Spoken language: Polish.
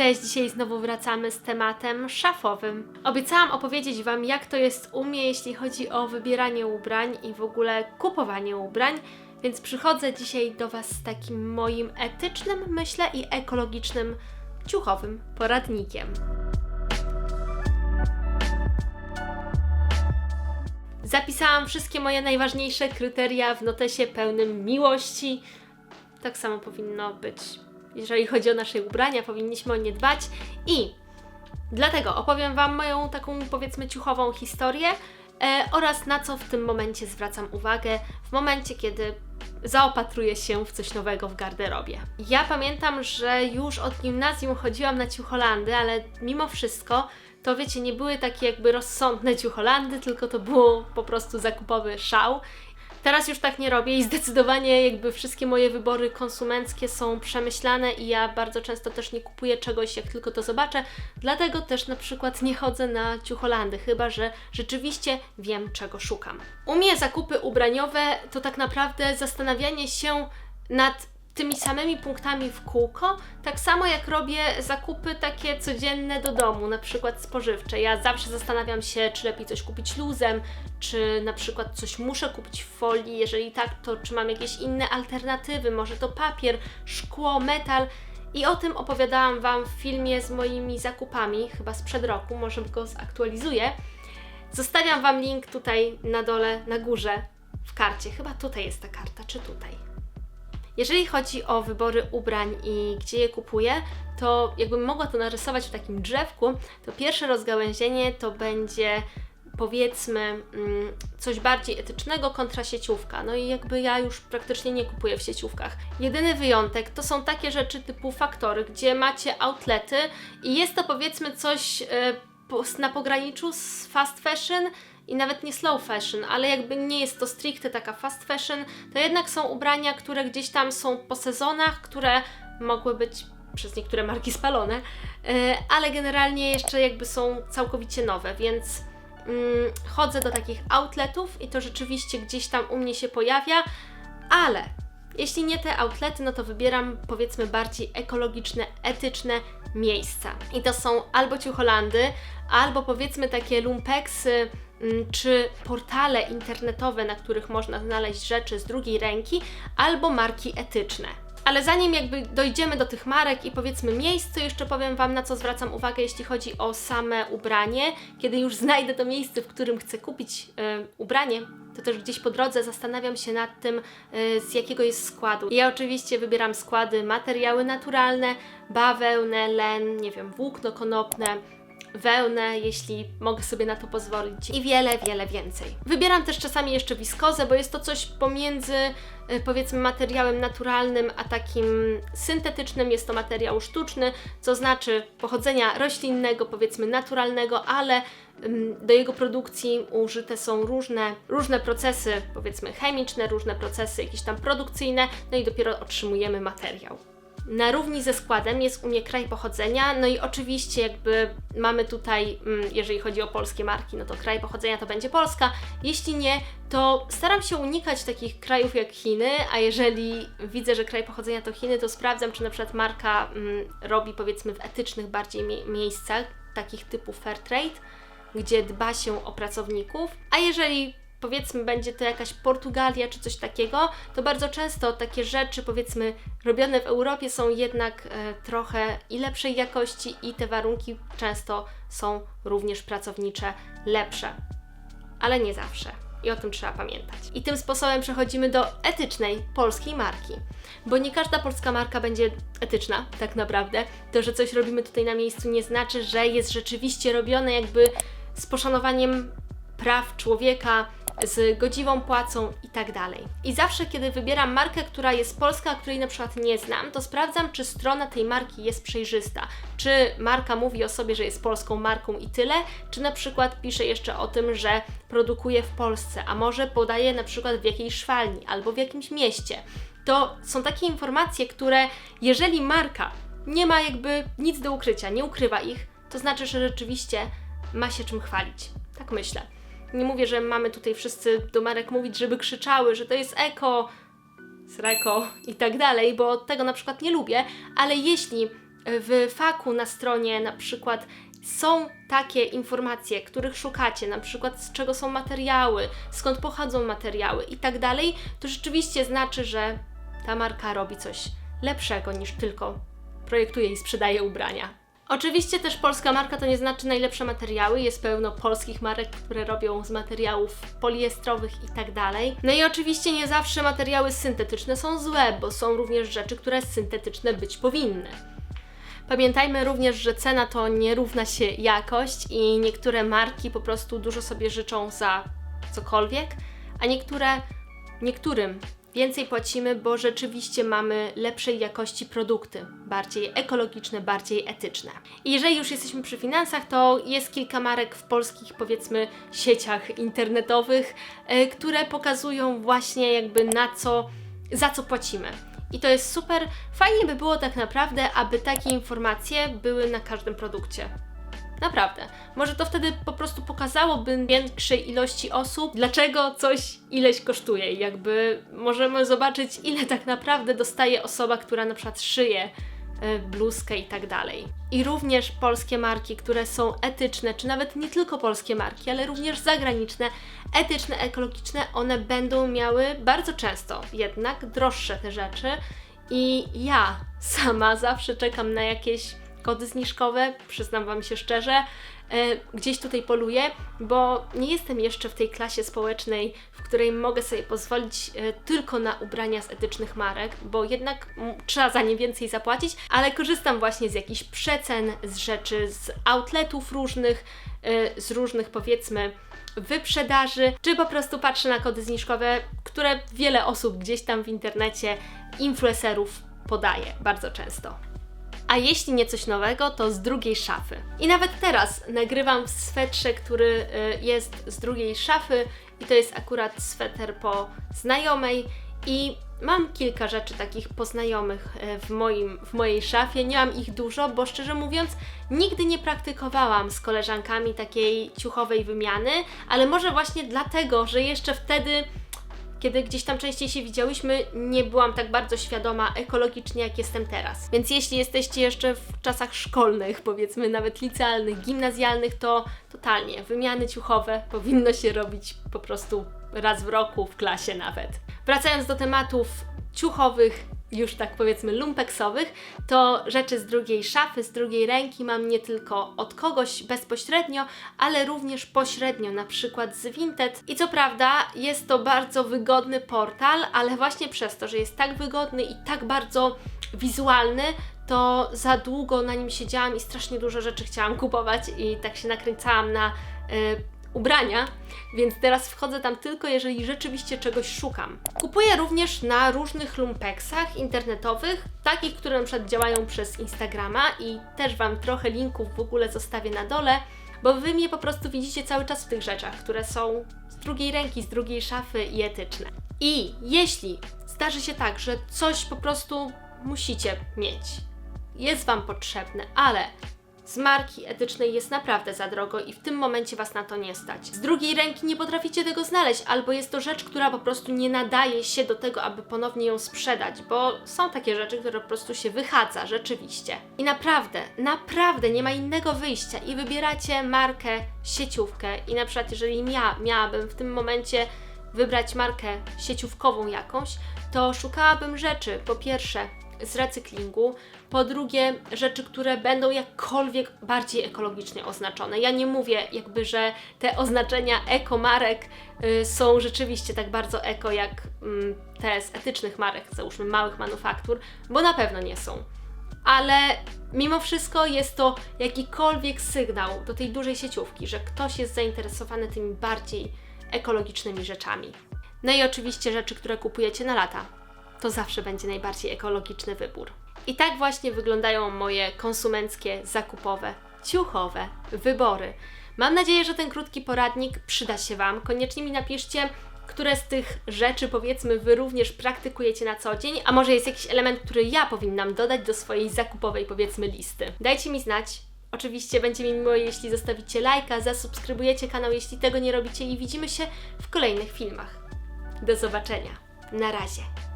Cześć, dzisiaj znowu wracamy z tematem szafowym. Obiecałam opowiedzieć Wam, jak to jest u mnie, jeśli chodzi o wybieranie ubrań i w ogóle kupowanie ubrań, więc przychodzę dzisiaj do Was z takim moim etycznym, myślę, i ekologicznym, ciuchowym poradnikiem. Zapisałam wszystkie moje najważniejsze kryteria w notesie pełnym miłości. Tak samo powinno być, jeżeli chodzi o nasze ubrania, powinniśmy o nie dbać. I dlatego opowiem Wam moją taką, powiedzmy, ciuchową historię e, oraz na co w tym momencie zwracam uwagę, w momencie, kiedy zaopatruję się w coś nowego w garderobie. Ja pamiętam, że już od gimnazjum chodziłam na ciucholandy, ale mimo wszystko to wiecie, nie były takie jakby rozsądne ciucholandy, tylko to było po prostu zakupowy szał. Teraz już tak nie robię i zdecydowanie jakby wszystkie moje wybory konsumenckie są przemyślane i ja bardzo często też nie kupuję czegoś, jak tylko to zobaczę, dlatego też na przykład nie chodzę na ciucholandy, chyba że rzeczywiście wiem, czego szukam. U mnie zakupy ubraniowe to tak naprawdę zastanawianie się nad tymi samymi punktami w kółko, tak samo jak robię zakupy takie codzienne do domu, na przykład spożywcze. Ja zawsze zastanawiam się, czy lepiej coś kupić luzem, czy na przykład coś muszę kupić w folii, jeżeli tak, to czy mam jakieś inne alternatywy, może to papier, szkło, metal. I o tym opowiadałam Wam w filmie z moimi zakupami, chyba sprzed roku, może go zaktualizuję. Zostawiam Wam link tutaj na dole, na górze, w karcie. Chyba tutaj jest ta karta, czy tutaj? Jeżeli chodzi o wybory ubrań i gdzie je kupuję, to jakbym mogła to narysować w takim drzewku, to pierwsze rozgałęzienie to będzie powiedzmy mm, coś bardziej etycznego kontra sieciówka. No i jakby ja już praktycznie nie kupuję w sieciówkach. Jedyny wyjątek to są takie rzeczy typu faktory, gdzie macie outlety i jest to powiedzmy coś e, na pograniczu z fast fashion i nawet nie slow fashion, ale jakby nie jest to stricte taka fast fashion, to jednak są ubrania, które gdzieś tam są po sezonach, które mogły być przez niektóre marki spalone, e, ale generalnie jeszcze jakby są całkowicie nowe, więc mm, chodzę do takich outletów i to rzeczywiście gdzieś tam u mnie się pojawia, ale jeśli nie te outlety, no to wybieram powiedzmy bardziej ekologiczne, etyczne miejsca. I to są albo ciucholandy, albo powiedzmy takie lumpeksy, czy portale internetowe, na których można znaleźć rzeczy z drugiej ręki, albo marki etyczne. Ale zanim jakby dojdziemy do tych marek i powiedzmy miejsc, to jeszcze powiem Wam, na co zwracam uwagę, jeśli chodzi o same ubranie. Kiedy już znajdę to miejsce, w którym chcę kupić y, ubranie, to też gdzieś po drodze zastanawiam się nad tym, y, z jakiego jest składu. Ja oczywiście wybieram składy materiały naturalne, bawełnę, len, nie wiem, włókno konopne, wełnę, jeśli mogę sobie na to pozwolić i wiele, wiele więcej. Wybieram też czasami jeszcze wiskozę, bo jest to coś pomiędzy y, powiedzmy materiałem naturalnym, a takim syntetycznym. Jest to materiał sztuczny, co znaczy pochodzenia roślinnego, powiedzmy naturalnego, ale do jego produkcji użyte są różne, różne procesy, powiedzmy chemiczne, różne procesy jakieś tam produkcyjne, no i dopiero otrzymujemy materiał. Na równi ze składem jest u mnie kraj pochodzenia, no i oczywiście jakby mamy tutaj, mm, jeżeli chodzi o polskie marki, no to kraj pochodzenia to będzie Polska. Jeśli nie, to staram się unikać takich krajów jak Chiny, a jeżeli widzę, że kraj pochodzenia to Chiny, to sprawdzam, czy na przykład marka mm, robi powiedzmy w etycznych bardziej mie miejscach, takich typu Fairtrade, gdzie dba się o pracowników. A jeżeli powiedzmy będzie to jakaś Portugalia czy coś takiego, to bardzo często takie rzeczy powiedzmy robione w Europie są jednak e, trochę i lepszej jakości i te warunki często są również pracownicze lepsze. Ale nie zawsze. I o tym trzeba pamiętać. I tym sposobem przechodzimy do etycznej polskiej marki. Bo nie każda polska marka będzie etyczna, tak naprawdę. To, że coś robimy tutaj na miejscu, nie znaczy, że jest rzeczywiście robione jakby z poszanowaniem praw człowieka, z godziwą płacą i tak dalej. I zawsze, kiedy wybieram markę, która jest polska, a której na przykład nie znam, to sprawdzam, czy strona tej marki jest przejrzysta. Czy marka mówi o sobie, że jest polską marką i tyle, czy na przykład pisze jeszcze o tym, że produkuje w Polsce, a może podaje na przykład w jakiejś szwalni albo w jakimś mieście. To są takie informacje, które jeżeli marka nie ma jakby nic do ukrycia, nie ukrywa ich, to znaczy, że rzeczywiście ma się czym chwalić. Tak myślę. Nie mówię, że mamy tutaj wszyscy do marek mówić, żeby krzyczały, że to jest eko, sreko i tak dalej, bo tego na przykład nie lubię, ale jeśli w faku na stronie na przykład są takie informacje, których szukacie, na przykład z czego są materiały, skąd pochodzą materiały i tak dalej, to rzeczywiście znaczy, że ta marka robi coś lepszego niż tylko projektuje i sprzedaje ubrania. Oczywiście też polska marka to nie znaczy najlepsze materiały, jest pełno polskich marek, które robią z materiałów poliestrowych i tak dalej. No i oczywiście nie zawsze materiały syntetyczne są złe, bo są również rzeczy, które syntetyczne być powinny. Pamiętajmy również, że cena to nie równa się jakość i niektóre marki po prostu dużo sobie życzą za cokolwiek, a niektóre niektórym więcej płacimy, bo rzeczywiście mamy lepszej jakości produkty, bardziej ekologiczne, bardziej etyczne. I jeżeli już jesteśmy przy finansach, to jest kilka marek w polskich, powiedzmy, sieciach internetowych, e, które pokazują właśnie jakby na co, za co płacimy. I to jest super. Fajnie by było tak naprawdę, aby takie informacje były na każdym produkcie. Naprawdę. Może to wtedy po prostu pokazałoby większej ilości osób, dlaczego coś ileś kosztuje. Jakby możemy zobaczyć, ile tak naprawdę dostaje osoba, która na przykład szyje e, bluzkę i tak dalej. I również polskie marki, które są etyczne, czy nawet nie tylko polskie marki, ale również zagraniczne, etyczne, ekologiczne, one będą miały bardzo często jednak droższe te rzeczy. I ja sama zawsze czekam na jakieś kody zniżkowe, przyznam Wam się szczerze, e, gdzieś tutaj poluję, bo nie jestem jeszcze w tej klasie społecznej, w której mogę sobie pozwolić e, tylko na ubrania z etycznych marek, bo jednak trzeba za nie więcej zapłacić, ale korzystam właśnie z jakichś przecen, z rzeczy, z outletów różnych, e, z różnych powiedzmy wyprzedaży, czy po prostu patrzę na kody zniżkowe, które wiele osób gdzieś tam w internecie, influencerów podaje bardzo często. A jeśli nie coś nowego, to z drugiej szafy. I nawet teraz nagrywam w swetrze, który y, jest z drugiej szafy i to jest akurat sweter po znajomej i mam kilka rzeczy takich poznajomych y, w, moim, w mojej szafie. Nie mam ich dużo, bo szczerze mówiąc, nigdy nie praktykowałam z koleżankami takiej ciuchowej wymiany, ale może właśnie dlatego, że jeszcze wtedy kiedy gdzieś tam częściej się widziałyśmy, nie byłam tak bardzo świadoma ekologicznie, jak jestem teraz. Więc jeśli jesteście jeszcze w czasach szkolnych, powiedzmy nawet licealnych, gimnazjalnych, to totalnie wymiany ciuchowe powinno się robić po prostu raz w roku, w klasie nawet. Wracając do tematów ciuchowych, już tak powiedzmy lumpeksowych, to rzeczy z drugiej szafy, z drugiej ręki mam nie tylko od kogoś bezpośrednio, ale również pośrednio, na przykład z Vinted. I co prawda jest to bardzo wygodny portal, ale właśnie przez to, że jest tak wygodny i tak bardzo wizualny, to za długo na nim siedziałam i strasznie dużo rzeczy chciałam kupować i tak się nakręcałam na y, ubrania, więc teraz wchodzę tam tylko, jeżeli rzeczywiście czegoś szukam. Kupuję również na różnych lumpeksach internetowych, takich, które na przykład działają przez Instagrama i też Wam trochę linków w ogóle zostawię na dole, bo Wy mnie po prostu widzicie cały czas w tych rzeczach, które są z drugiej ręki, z drugiej szafy i etyczne. I jeśli zdarzy się tak, że coś po prostu musicie mieć, jest Wam potrzebne, ale z marki etycznej jest naprawdę za drogo i w tym momencie Was na to nie stać. Z drugiej ręki nie potraficie tego znaleźć, albo jest to rzecz, która po prostu nie nadaje się do tego, aby ponownie ją sprzedać, bo są takie rzeczy, które po prostu się wychadza, rzeczywiście. I naprawdę, naprawdę nie ma innego wyjścia i wybieracie markę, sieciówkę i na przykład jeżeli ja miałabym w tym momencie wybrać markę sieciówkową jakąś, to szukałabym rzeczy, po pierwsze, z recyklingu, po drugie rzeczy, które będą jakkolwiek bardziej ekologicznie oznaczone. Ja nie mówię jakby, że te oznaczenia ekomarek y, są rzeczywiście tak bardzo eko jak y, te z etycznych marek, załóżmy małych manufaktur, bo na pewno nie są. Ale mimo wszystko jest to jakikolwiek sygnał do tej dużej sieciówki, że ktoś jest zainteresowany tymi bardziej ekologicznymi rzeczami. No i oczywiście rzeczy, które kupujecie na lata to zawsze będzie najbardziej ekologiczny wybór. I tak właśnie wyglądają moje konsumenckie, zakupowe, ciuchowe wybory. Mam nadzieję, że ten krótki poradnik przyda się Wam. Koniecznie mi napiszcie, które z tych rzeczy, powiedzmy, Wy również praktykujecie na co dzień, a może jest jakiś element, który ja powinnam dodać do swojej zakupowej, powiedzmy, listy. Dajcie mi znać. Oczywiście będzie mi miło, jeśli zostawicie lajka, zasubskrybujecie kanał, jeśli tego nie robicie i widzimy się w kolejnych filmach. Do zobaczenia. Na razie.